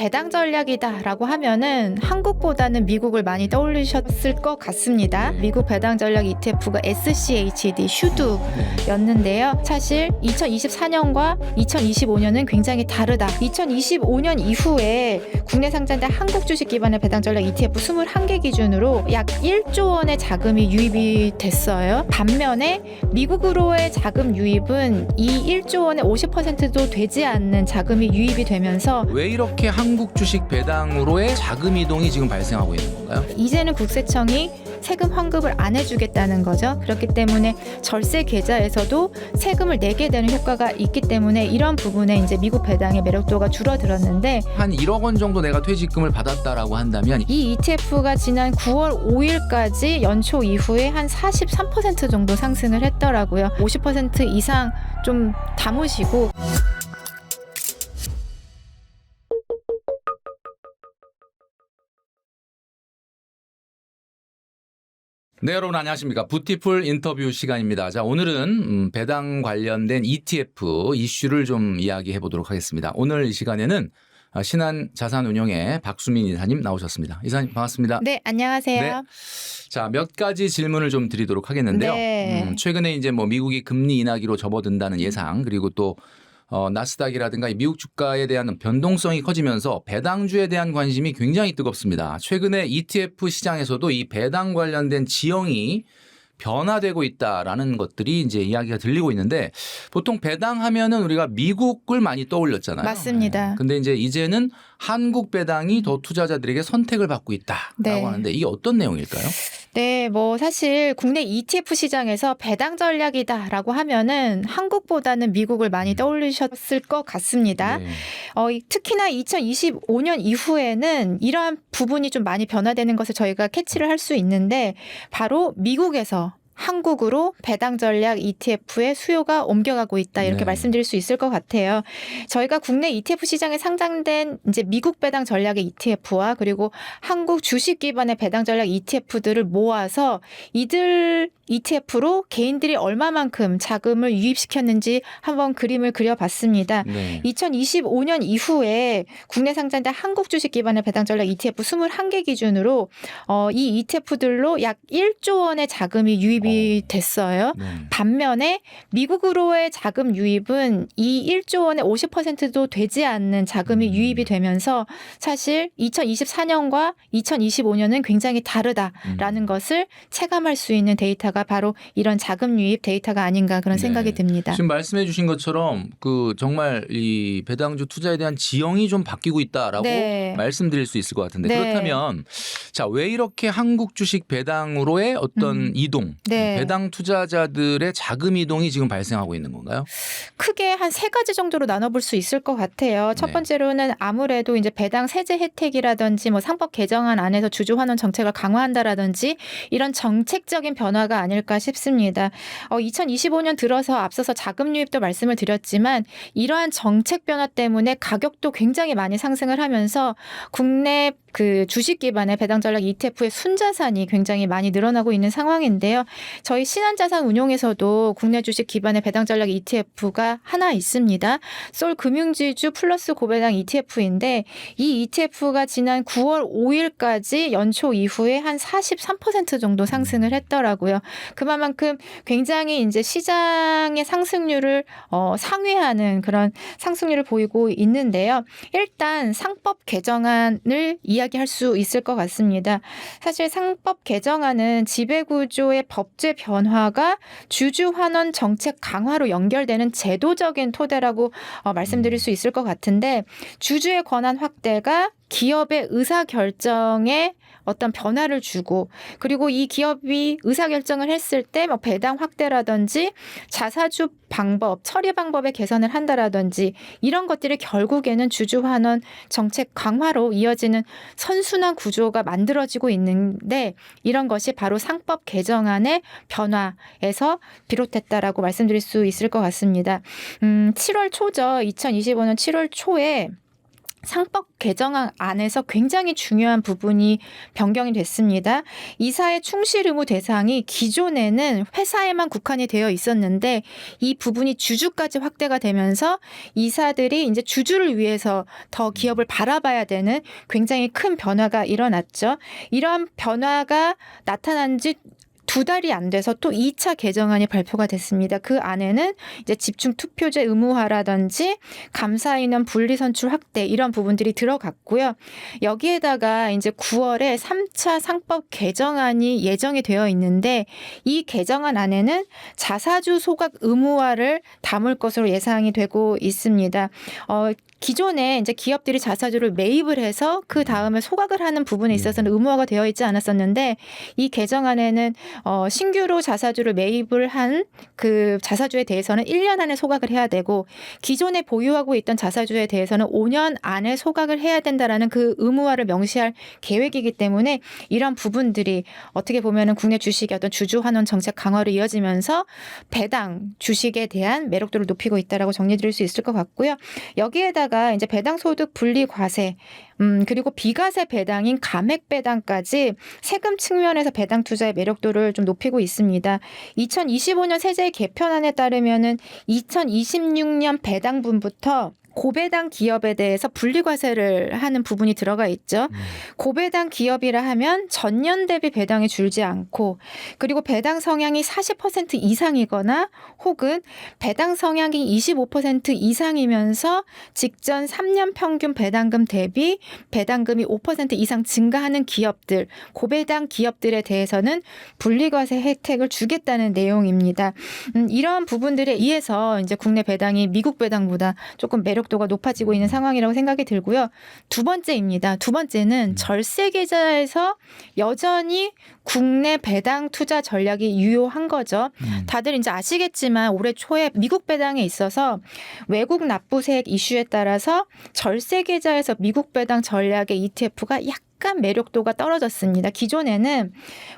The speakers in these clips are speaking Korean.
배당 전략이다라고 하면은 한국보다는 미국을 많이 떠올리셨을 것 같습니다. 네. 미국 배당 전략 ETF가 SCHD 슈드였는데요. 사실 2024년과 2025년은 굉장히 다르다. 2025년 이후에 국내 상장된 한국 주식 기반의 배당 전략 ETF 21개 기준으로 약 1조 원의 자금이 유입이 됐어요. 반면에 미국으로의 자금 유입은 이 1조 원의 50%도 되지 않는 자금이 유입이 되면서 왜 이렇게 한국 주식 배당으로의 자금 이동이 지금 발생하고 있는 건가요? 이제는 국세청이 세금 환급을 안 해주겠다는 거죠. 그렇기 때문에 절세 계좌에서도 세금을 내게 되는 효과가 있기 때문에 이런 부분에 이제 미국 배당의 매력도가 줄어들었는데 한 1억 원 정도 내가 퇴직금을 받았다라고 한다면 이 ETF가 지난 9월 5일까지 연초 이후에 한 43% 정도 상승을 했더라고요. 50% 이상 좀 담으시고 네 여러분 안녕하십니까 부티풀 인터뷰 시간입니다. 자 오늘은 음, 배당 관련된 ETF 이슈를 좀 이야기해 보도록 하겠습니다. 오늘 이 시간에는 아, 신한 자산운용의 박수민 이사님 나오셨습니다. 이사님 반갑습니다. 네 안녕하세요. 자몇 가지 질문을 좀 드리도록 하겠는데요. 네. 음, 최근에 이제 뭐 미국이 금리 인하기로 접어든다는 예상 그리고 또 어, 나스닥이라든가 이 미국 주가에 대한 변동성이 커지면서 배당주에 대한 관심이 굉장히 뜨겁습니다. 최근에 ETF 시장에서도 이 배당 관련된 지형이 변화되고 있다라는 것들이 이제 이야기가 들리고 있는데 보통 배당하면은 우리가 미국을 많이 떠올렸잖아요. 맞습니다. 네. 근데 이제 이제는 한국 배당이 더 투자자들에게 선택을 받고 있다라고 네. 하는데 이게 어떤 내용일까요? 네, 뭐 사실 국내 ETF 시장에서 배당 전략이다라고 하면은 한국보다는 미국을 많이 음. 떠올리셨을 것 같습니다. 네. 어, 이- 특히나 2025년 이후에는 이러한 부분이 좀 많이 변화되는 것을 저희가 캐치를 할 수 있는데 바로 미국에서 한국으로 배당 전략 ETF의 수요가 옮겨가고 있다 이렇게 네. 말씀드릴 수 있을 것 같아요. 저희가 국내 ETF 시장에 상장된 이제 미국 배당 전략의 ETF와 그리고 한국 주식 기반의 배당 전략 ETF들을 모아서 이들 ETF로 개인들이 얼마만큼 자금을 유입시켰는지 한번 그림을 그려봤습니다. 네. 2025년 이후에 국내 상장된 한국 주식 기반의 배당 전략 ETF 21개 기준으로 어, 이 ETF들로 약 1조 원의 자금이 유입이 됐어요. 네. 반면에 미국으로의 자금 유입은 이 1조 원의 50%도 되지 않는 자금이 음. 유입이 되면서 사실 2024년과 2025년은 굉장히 다르다라는 음. 것을 체감할 수 있는 데이터가 바로 이런 자금 유입 데이터가 아닌가 그런 네. 생각이 듭니다. 지금 말씀해 주신 것처럼 그 정말 이 배당주 투자에 대한 지형이 좀 바뀌고 있다라고 네. 말씀드릴 수 있을 것 같은데 네. 그렇다면 자 왜 이렇게 한국 주식 배당으로의 어떤 음. 이동 네. 배당 투자자들의 자금 이동이 지금 발생하고 있는 건가요? 크게 한 세 가지 정도로 나눠볼 수 있을 것 같아요. 첫 네. 번째로는 아무래도 이제 배당 세제 혜택이라든지 뭐 상법 개정안 안에서 주주 환원 정책을 강화한다라든지 이런 정책적인 변화가 아 닐까 싶습니다. 어, 2025년 들어서 앞서서 자금 유입도 말씀을 드렸지만 이러한 정책 변화 때문에 가격도 굉장히 많이 상승을 하면서 국내 그 주식 기반의 배당 전략 ETF의 순자산이 굉장히 많이 늘어나고 있는 상황인데요. 저희 신한자산 운용에서도 국내 주식 기반의 배당 전략 ETF가 하나 있습니다. 솔 금융지주 플러스 고배당 ETF인데 이 ETF가 지난 9월 5일까지 연초 이후에 한 43% 정도 상승을 했더라고요. 그만큼 굉장히 이제 시장의 상승률을 어, 상회하는 그런 상승률을 보이고 있는데요. 일단 상법 개정안을 이 야기할 수 있을 것 같습니다. 사실 상법 개정안은 지배구조의 법제 변화가 주주 환원 정책 강화로 연결되는 제도적인 토대라고 어, 말씀드릴 수 있을 것 같은데 주주의 권한 확대가 기업의 의사 결정에 어떤 변화를 주고 그리고 이 기업이 의사 결정을 했을 때 뭐 배당 확대라든지 자사주 방법, 처리 방법의 개선을 한다라든지 이런 것들이 결국에는 주주 환원 정책 강화로 이어지는 선순환 구조가 만들어지고 있는데 이런 것이 바로 상법 개정안의 변화에서 비롯됐다라고 말씀드릴 수 있을 것 같습니다. 음, 7월 초죠. 2025년 7월 초에 상법 개정안 안에서 굉장히 중요한 부분이 변경이 됐습니다. 이사의 충실 의무 대상이 기존에는 회사에만 국한이 되어 있었는데 이 부분이 주주까지 확대가 되면서 이사들이 이제 주주를 위해서 더 기업을 바라봐야 되는 굉장히 큰 변화가 일어났죠. 이러한 변화가 나타난 지 두 달이 안 돼서 또 2차 개정안이 발표가 됐습니다. 그 안에는 이제 집중 투표제 의무화라든지 감사 인원 분리 선출 확대 이런 부분들이 들어갔고요. 여기에다가 이제 9월에 3차 상법 개정안이 예정이 되어 있는데 이 개정안 안에는 자사주 소각 의무화를 담을 것으로 예상이 되고 있습니다. 어, 기존에 이제 기업들이 자사주를 매입을 해서 그 다음에 소각을 하는 부분에 있어서는 의무화가 되어 있지 않았었는데 이 개정안에는 어, 신규로 자사주를 매입을 한 그 자사주에 대해서는 1년 안에 소각을 해야 되고 기존에 보유하고 있던 자사주에 대해서는 5년 안에 소각을 해야 된다라는 그 의무화를 명시할 계획이기 때문에 이런 부분들이 어떻게 보면은 국내 주식의 어떤 주주 환원 정책 강화로 이어지면서 배당 주식에 대한 매력도를 높이고 있다라고 정리드릴 수 있을 것 같고요. 여기에다가 이제 배당 소득 분리 과세 음, 그리고 비과세 배당인 감액 배당까지 세금 측면에서 배당 투자의 매력도를 좀 높이고 있습니다. 2025년 세제 개편안에 따르면은 2026년 배당분부터 고배당 기업에 대해서 분리과세를 하는 부분이 들어가 있죠. 음. 고배당 기업이라 하면 전년 대비 배당이 줄지 않고 그리고 배당 성향이 40% 이상이거나 혹은 배당 성향이 25% 이상이면서 직전 3년 평균 배당금 대비 배당금이 5% 이상 증가하는 기업들, 고배당 기업들에 대해서는 분리과세 혜택을 주겠다는 내용입니다. 음, 이러한 부분들에 의해서 이제 국내 배당이 미국 배당보다 조금 매력 도가 높아지고 있는 상황이라고 생각이 들고요. 두 번째입니다. 두 번째는 음. 절세 계좌에서 여전히 국내 배당 투자 전략이 유효한 거죠. 음. 다들 이제 아시겠지만 올해 초에 미국 배당에 있어서 외국 납부세액 이슈에 따라서 절세 계좌에서 미국 배당 전략의 ETF가 약간 매력도가 떨어졌습니다. 기존에는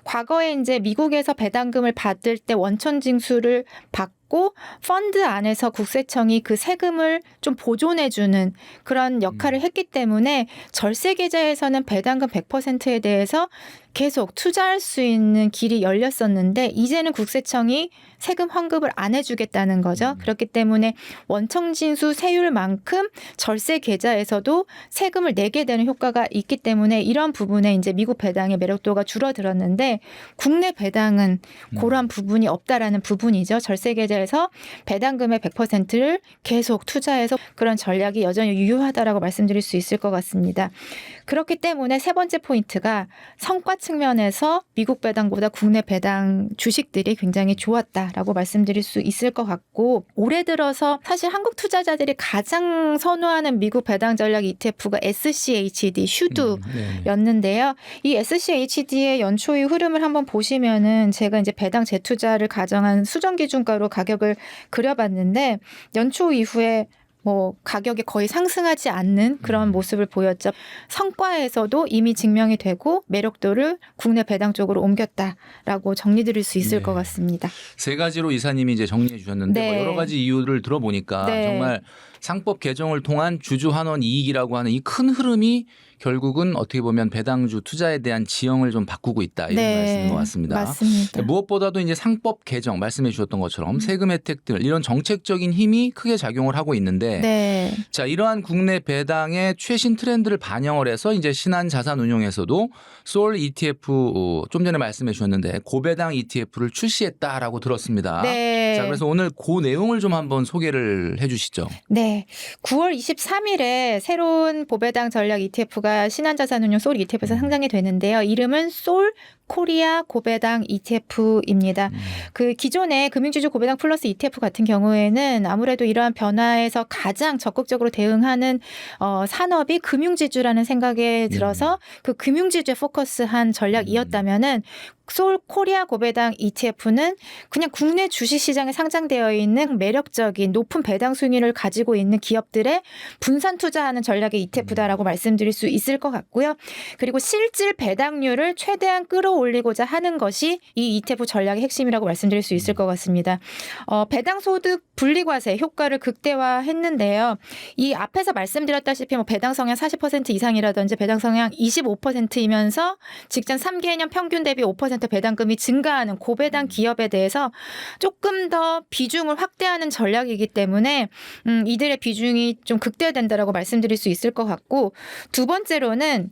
과거에 이제 미국에서 배당금을 받을 때 원천 징수를 받고 펀드 안에서 국세청이 그 세금을 좀 보존해주는 그런 역할을 했기 때문에 절세 계좌에서는 배당금 100%에 대해서 계속 투자할 수 있는 길이 열렸었는데 이제는 국세청이 세금 환급을 안 해주겠다는 거죠. 음. 그렇기 때문에 원청진수 세율만큼 절세 계좌에서도 세금을 내게 되는 효과가 있기 때문에 이런 부분에 이제 미국 배당의 매력도가 줄어들었는데 국내 배당은 음. 그러한 부분이 없다라는 부분이죠. 절세 계좌에서 배당금의 100%를 계속 투자해서 그런 전략이 여전히 유효하다라고 말씀드릴 수 있을 것 같습니다. 그렇기 때문에 세 번째 포인트가 성과 측면에서 미국 배당보다 국내 배당 주식들이 굉장히 좋았다라고 말씀드릴 수 있을 것 같고 올해 들어서 사실 한국 투자자들이 가장 선호하는 미국 배당 전략 ETF가 SCHD 슈드 음, 네. 였는데요. 이 SCHD의 연초의 흐름을 한번 보시면은 제가 이제 배당 재투자를 가정한 수정 기준가로 가격을 그려봤는데 연초 이후에 뭐 가격이 거의 상승하지 않는 그런 음. 모습을 보였죠. 성과에서도 이미 증명이 되고 매력도를 국내 배당 쪽으로 옮겼다라고 정리드릴 수 있을 네. 것 같습니다. 세 가지로 이사님이 이제 정리해 주셨는데 네. 뭐 여러 가지 이유를 들어보니까 네. 정말 상법 개정을 통한 주주 환원 이익이라고 하는 이 큰 흐름이 결국은 어떻게 보면 배당주 투자에 대한 지형을 좀 바꾸고 있다 이런 말씀인 것 같습니다. 네. 맞습니다. 무엇보다도 이제 상법 개정 말씀해 주셨던 음. 것처럼 세금 혜택들 이런 정책적인 힘이 크게 작용을 하고 있는데 네. 자 이러한 국내 배당의 최신 트렌드를 반영을 해서 이제 신한 자산 운용에서도 솔 ETF 어, 좀 전에 말씀해 주셨는데 고배당 ETF를 출시했다라고 들었습니다. 네. 자 그래서 오늘 그 내용을 좀 한번 소개를 해 주시죠. 네. 9월 23일에 새로운 보배당 전략 ETF가 신한자산운용 솔 ETF에서 음. 상장이 되는데요. 이름은 솔 코리아 고배당 ETF입니다. 음. 그 기존의 금융지주 고배당 플러스 ETF 같은 경우에는 아무래도 이러한 변화에서 가장 적극적으로 대응하는 어, 산업이 금융지주라는 생각에 들어서 그 금융지주에 포커스한 전략이었다면은 솔 코리아 고배당 ETF는 그냥 국내 주식 시장에 상장되어 있는 매력적인 높은 배당 수익률을 가지고 있는 기업들의 분산 투자하는 전략의 ETF다라고 말씀드릴 수 있을 것 같고요. 그리고 실질 배당률을 최대한 끌어 올리고자 하는 것이 이 ETF 전략의 핵심이라고 말씀드릴 수 있을 것 같습니다. 어, 배당 소득 분리과세 효과를 극대화했는데요. 이 앞에서 말씀드렸다시피 뭐 배당 성향 40% 이상이라든지 배당 성향 25%이면서 직전 3개년 평균 대비 5% 배당금이 증가하는 고배당 기업에 대해서 조금 더 비중을 확대하는 전략이기 때문에 음, 이들의 비중이 좀 극대화된다라고 말씀드릴 수 있을 것 같고 두 번째로는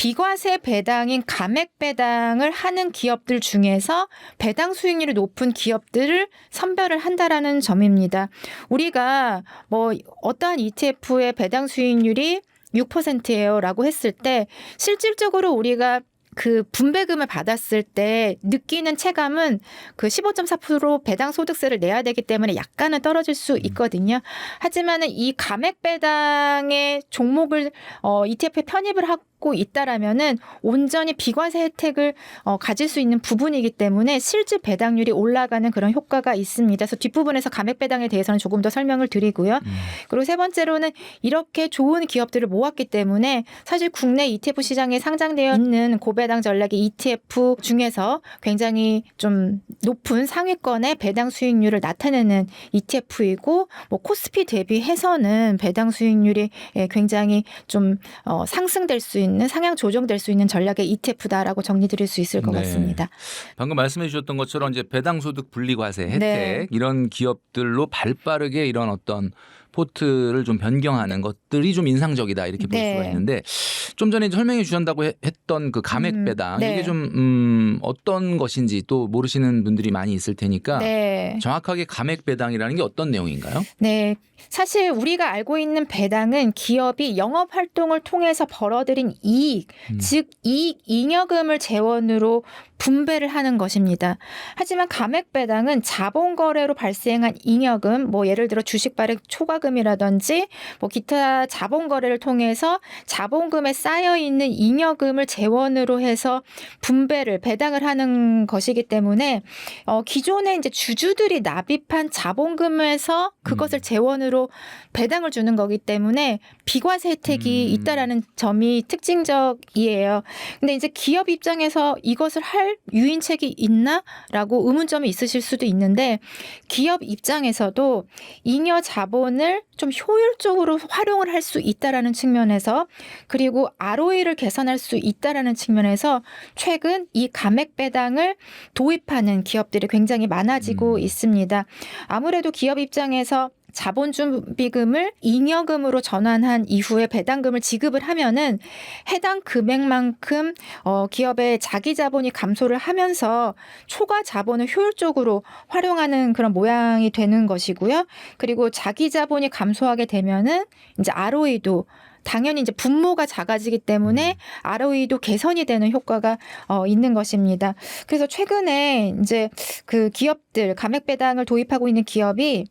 비과세 배당인 감액 배당을 하는 기업들 중에서 배당 수익률이 높은 기업들을 선별을 한다라는 점입니다. 우리가 뭐 어떠한 ETF의 배당 수익률이 6%예요라고 했을 때 실질적으로 우리가 그 분배금을 받았을 때 느끼는 체감은 그 15.4% 배당 소득세를 내야 되기 때문에 약간은 떨어질 수 있거든요. 하지만은 이 감액 배당의 종목을 어 ETF에 편입을 하고 있다라면은 온전히 비과세 혜택을 어 가질 수 있는 부분이기 때문에 실질 배당률이 올라가는 그런 효과가 있습니다. 그래서 뒷부분에서 감액 배당에 대해서는 조금 더 설명을 드리고요. 음. 그리고 세 번째로는 이렇게 좋은 기업들을 모았기 때문에 사실 국내 ETF 시장에 상장되어 있는 고배당 전략의 ETF 중에서 굉장히 좀 높은 상위권의 배당 수익률을 나타내는 ETF이고 뭐 코스피 대비해서는 배당 수익률이 예, 굉장히 좀 어, 상승될 수 있는 상향 조정될 수 있는 전략의 ETF다라고 정리드릴 수 있을 것 네. 같습니다. 방금 말씀해 주셨던 것처럼 이제 배당 소득 분리과세 혜택 네. 이런 기업들로 발빠르게 이런 어떤 포트를 좀 변경하는 것들이 좀 인상적이다 이렇게 볼 네. 수가 있는데 좀 전에 설명해 주신다고 해- 했던 그 감액 음, 배당 네. 이게 좀 음, 어떤 것인지 또 모르시는 분들이 많이 있을 테니까 네. 정확하게 감액 배당이라는 게 어떤 내용인가요? 네. 사실 우리가 알고 있는 배당은 기업이 영업 활동을 통해서 벌어들인 이익, 음. 즉 이익 잉여금을 재원으로 분배를 하는 것입니다. 하지만 감액 배당은 자본 거래로 발생한 잉여금, 뭐 예를 들어 주식 발행 초과금이라든지 뭐 기타 자본 거래를 통해서 자본금에 쌓여 있는 잉여금을 재원으로 해서 분배를 배당을 하는 것이기 때문에 어 기존에 이제 주주들이 납입한 자본금에서 그것을 음. 재원으로 배당을 주는 거기 때문에 비과세 혜택이 음. 있다라는 점이 특징적이에요. 근데 이제 기업 입장에서 이것을 할 유인책이 있나라고 의문점이 있으실 수도 있는데 기업 입장에서도 잉여 자본을 좀 효율적으로 활용을 할 수 있다라는 측면에서 그리고 ROE를 개선할 수 있다라는 측면에서 최근 이 감액 배당을 도입하는 기업들이 굉장히 많아지고 음. 있습니다. 아무래도 기업 입장에서 자본 준비금을 잉여금으로 전환한 이후에 배당금을 지급을 하면은 해당 금액만큼 어 기업의 자기 자본이 감소를 하면서 초과 자본을 효율적으로 활용하는 그런 모양이 되는 것이고요. 그리고 자기 자본이 감소하게 되면은 이제 ROE도 당연히 이제 분모가 작아지기 때문에 ROE도 개선이 되는 효과가 어, 있는 것입니다. 그래서 최근에 이제 그 기업들 감액 배당을 도입하고 있는 기업이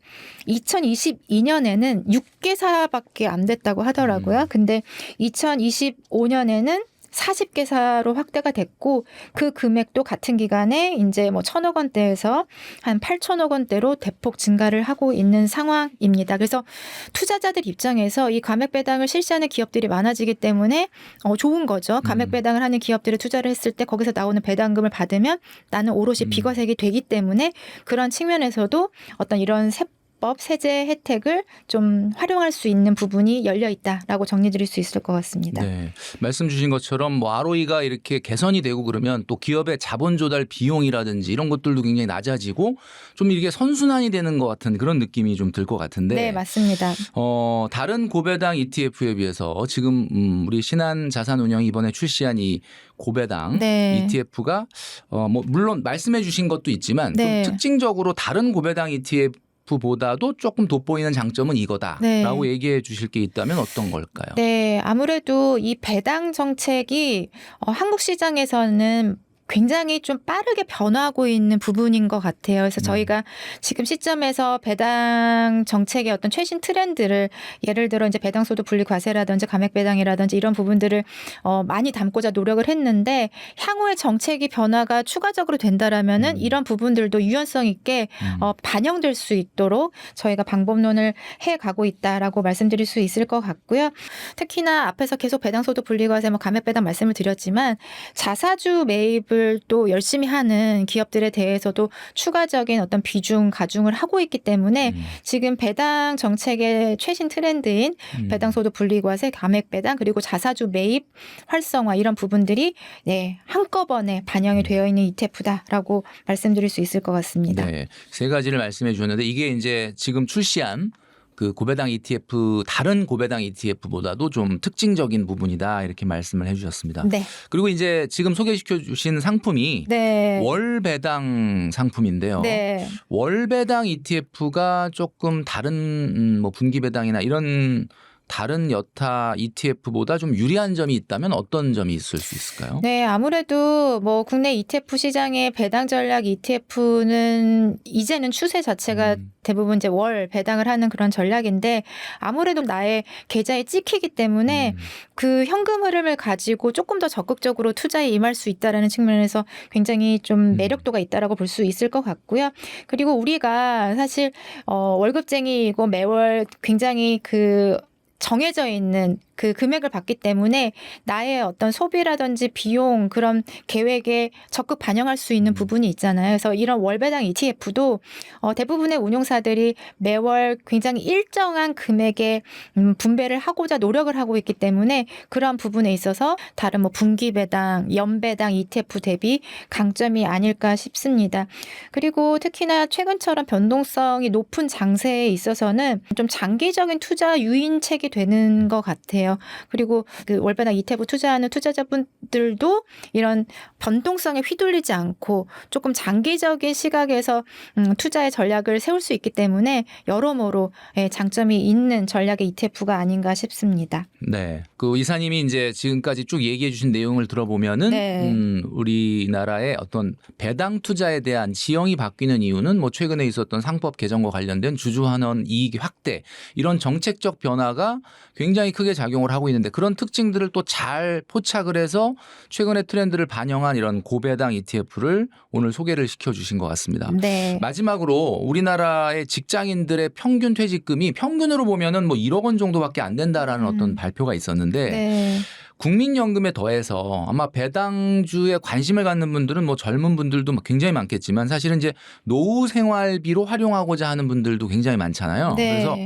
2022년에는 6개사밖에 안 됐다고 하더라고요. 음. 근데 2025년에는 40개사로 확대가 됐고 그 금액도 같은 기간에 이제 뭐 천억 원대에서 한 8천억 원대로 대폭 증가를 하고 있는 상황입니다. 그래서 투자자들 입장에서 이 감액 배당을 실시하는 기업들이 많아지기 때문에 어 좋은 거죠. 감액 음. 배당을 하는 기업들을 투자를 했을 때 거기서 나오는 배당금을 받으면 나는 오롯이 음. 비과세이 되기 때문에 그런 측면에서도 어떤 이런 세 법 세제 혜택을 좀 활용할 수 있는 부분이 열려 있다라고 정리드릴 수 있을 것 같습니다. 네. 말씀 주신 것처럼 뭐 ROE가 이렇게 개선이 되고 그러면 또 기업의 자본 조달 비용이라든지 이런 것들도 굉장히 낮아지고 좀 이게 선순환이 되는 것 같은 그런 느낌이 좀 들 것 같은데 네, 맞습니다. 어, 다른 고배당 ETF에 비해서 지금 음, 우리 신한 자산운영 이번에 출시한 이 고배당 네. ETF가 어, 뭐 물론 말씀해 주신 것도 있지만 네. 좀 특징적으로 다른 고배당 ETF 보다도 조금 돋보이는 장점은 이거다라고 네. 얘기해 주실 게 있다면 어떤 걸까요? 네, 아무래도 이 배당 정책이 어, 한국 시장에서는 굉장히 좀 빠르게 변화하고 있는 부분인 것 같아요. 그래서 음. 저희가 지금 시점에서 배당 정책의 어떤 최신 트렌드를 예를 들어 이제 배당소득 분리 과세라든지 감액 배당이라든지 이런 부분들을 어, 많이 담고자 노력을 했는데 향후의 정책이 변화가 추가적으로 된다라면은 음. 이런 부분들도 유연성 있게 음. 어, 반영될 수 있도록 저희가 방법론을 해 가고 있다라고 말씀드릴 수 있을 것 같고요. 특히나 앞에서 계속 배당소득 분리과세 뭐 감액 배당 말씀을 드렸지만 자사주 매입을 또 열심히 하는 기업들에 대해서도 추가적인 어떤 비중 가중을 하고 있기 때문에 음. 지금 배당 정책의 최신 트렌드인 음. 배당 소득 분리과세, 감액 배당 그리고 자사주 매입 활성화 이런 부분들이 네 한꺼번에 반영이 되어 있는 ETF다라고 말씀드릴 수 있을 것 같습니다. 네, 세 가지를 말씀해 주셨는데 이게 이제 지금 출시한 그 고배당 ETF 다른 고배당 ETF보다도 좀 특징적인 부분이다 이렇게 말씀을 해주셨습니다. 네. 그리고 이제 지금 소개시켜 주신 상품이 네. 월 배당 상품인데요. 네. 월 배당 ETF가 조금 다른 음, 뭐 분기 배당이나 이런 다른 여타 ETF보다 좀 유리한 점이 있다면 어떤 점이 있을 수 있을까요? 네, 아무래도 뭐 국내 ETF 시장의 배당 전략 ETF는 이제는 추세 자체가 음. 대부분 이제 월 배당을 하는 그런 전략인데 아무래도 나의 계좌에 찍히기 때문에 음. 그 현금 흐름을 가지고 조금 더 적극적으로 투자에 임할 수 있다라는 측면에서 굉장히 좀 음. 매력도가 있다라고 볼 수 있을 것 같고요. 그리고 우리가 사실 어 월급쟁이이고 매월 굉장히 그 정해져 있는 그 금액을 받기 때문에 나의 어떤 소비라든지 비용 그런 계획에 적극 반영할 수 있는 음. 부분이 있잖아요. 그래서 이런 월배당 ETF도 어, 대부분의 운용사들이 매월 굉장히 일정한 금액의 음, 분배를 하고자 노력을 하고 있기 때문에 그러한 부분에 있어서 다른 뭐 분기 배당, 연 배당 ETF 대비 강점이 아닐까 싶습니다. 그리고 특히나 최근처럼 변동성이 높은 장세에 있어서는 좀 장기적인 투자 유인책이 되는 것 같아요. 그리고 그 월배당 ETF 투자하는 투자자분들도 이런 변동성에 휘둘리지 않고 조금 장기적인 시각에서 음, 투자의 전략을 세울 수 있기 때문에 여러모로 예, 장점이 있는 전략의 ETF가 아닌가 싶습니다. 네. 그 이사님이 이제 지금까지 쭉 얘기해 주신 내용을 들어보면은 네. 음, 우리나라의 어떤 배당 투자에 대한 지형이 바뀌는 이유는 뭐 최근에 있었던 상법 개정과 관련된 주주환원 이익 확대 이런 정책적 변화가 굉장히 크게 작용 을 하고 있는데 그런 특징들을 또 잘 포착을 해서 최근의 트렌드를 반영한 이런 고배당 ETF를 오늘 소개를 시켜 주신 것 같습니다. 네. 마지막으로 우리나라의 직장인들의 평균 퇴직금이 평균으로 보면은 뭐 1억 원 정도밖에 안 된다라는 음. 어떤 발표가 있었는데 네. 국민연금에 더해서 아마 배당주에 관심을 갖는 분들은 뭐 젊은 분들도 뭐 굉장히 많겠지만 사실은 이제 노후 생활비로 활용하고자 하는 분들도 굉장히 많잖아요. 네. 그래서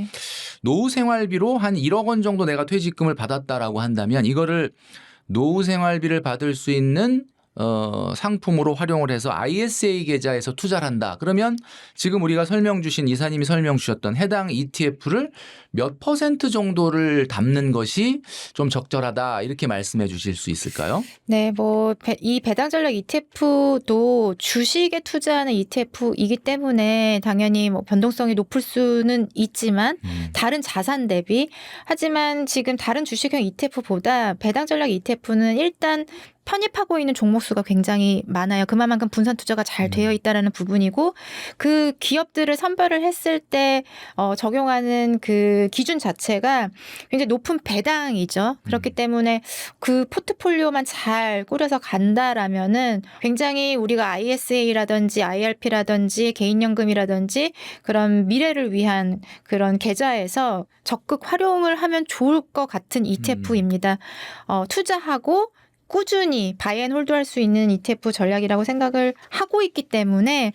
노후 생활비로 한 1억 원 정도 내가 퇴직금을 받았다라고 한다면 이거를 노후 생활비를 받을 수 있는 어, 상품으로 활용을 해서 ISA 계좌에서 투자를 한다. 그러면 지금 우리가 설명 주신 이사님이 설명 주셨던 해당 ETF를 몇 퍼센트 정도를 담는 것이 좀 적절하다. 이렇게 말씀해 주실 수 있을까요? 네, 뭐, 배- 이 배당 전략 ETF도 주식에 투자하는 ETF이기 때문에 당연히 뭐 변동성이 높을 수는 있지만 음. 다른 자산 대비 하지만 지금 다른 주식형 ETF보다 배당 전략 ETF는 일단 편입하고 있는 종목 수가 굉장히 많아요. 그만큼 분산 투자가 잘 되어 음. 있다라는 부분이고 그 기업들을 선별을 했을 때 어, 적용하는 그 기준 자체가 굉장히 높은 배당이죠. 그렇기 음. 때문에 그 포트폴리오만 잘 꾸려서 간다라면은 굉장히 우리가 ISA라든지 IRP라든지 개인연금이라든지 그런 미래를 위한 그런 계좌에서 적극 활용을 하면 좋을 것 같은 ETF입니다. 어, 투자하고 꾸준히 바이앤홀드할 수 있는 ETF 전략이라고 생각을 하고 있기 때문에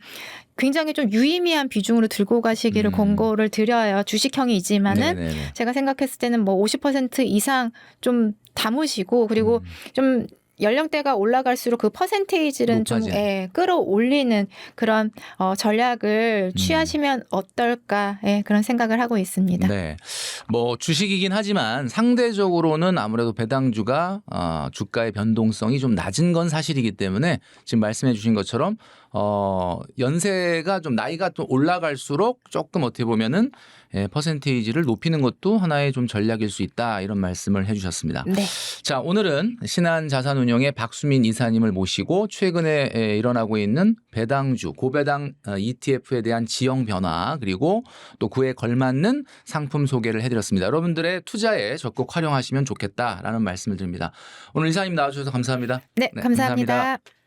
굉장히 좀 유의미한 비중으로 들고 가시기를 음. 권고를 드려요. 주식형이지만은 네네네. 제가 생각했을 때는 뭐 50% 이상 좀 담으시고 그리고 음. 좀 연령대가 올라갈수록 그 퍼센테이지는 좀 높아지는. 예, 끌어올리는 그런 어, 전략을 음. 취하시면 어떨까 예, 그런 생각을 하고 있습니다. 네. 뭐 주식이긴 하지만 상대적으로는 아무래도 배당주가 어, 주가의 변동성이 좀 낮은 건 사실이기 때문에 지금 말씀해 주신 것처럼 어, 연세가 좀 나이가 좀 올라갈수록 조금 어떻게 보면은 예, 퍼센테이지를 높이는 것도 하나의 좀 전략일 수 있다 이런 말씀을 해주셨습니다. 네. 자 오늘은 신한자산운용의 박수민 이사님을 모시고 최근에 에, 일어나고 있는 배당주 고배당 어, ETF에 대한 지형 변화 그리고 또 그에 걸맞는 상품 소개를 해드렸습니다. 여러분들의 투자에 적극 활용하시면 좋겠다라는 말씀을 드립니다. 오늘 이사님 나와주셔서 감사합니다. 네, 네, 감사합니다. 감사합니다.